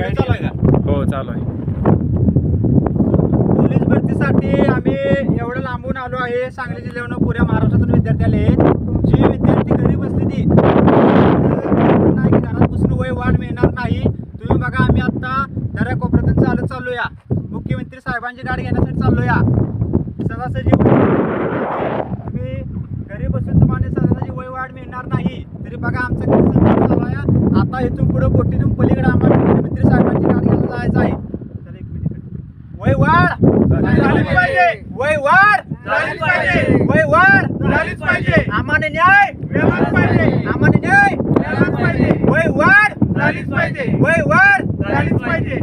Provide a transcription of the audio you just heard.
चालू आहे पोलीस भरतीसाठी आम्ही एवढं लांबून आलो आहे. सांगली जिल्ह्यावरून पुऱ्या महाराष्ट्रातून विद्यार्थी आले जी विद्यार्थी घरी बसली ती. नाही घरात बसून वय वाढ मिळणार नाही. तुम्ही बघा आम्ही आता दऱ्या कोपऱ्यातून चालत चाललो या मुख्यमंत्री साहेबांची गाडी घेण्यासाठी चाललो या सहजासहजी तुम्ही घरी बसून तुम्हाला सहजासहजी वय वाढ मिळणार नाही. तरी बघा आमचा संघर्ष चालू आहे. आता इथून पुढे बोटीतून पलीकडे आम्हाला मुख्यमंत्री साहेबांची गाडी घ्यायला जायचं आहे वय वाढ. झालीच पाहिजे. वय वाढ. झालीच पाहिजे. वय वाढ. झालीच पाहिजे. आम्हाला न्याय. मिळालाच पाहिजे. आम्हाला न्याय. मिळालाच पाहिजे. वय वाढ. झालीच पाहिजे. वय वाढ. झालीच पाहिजे.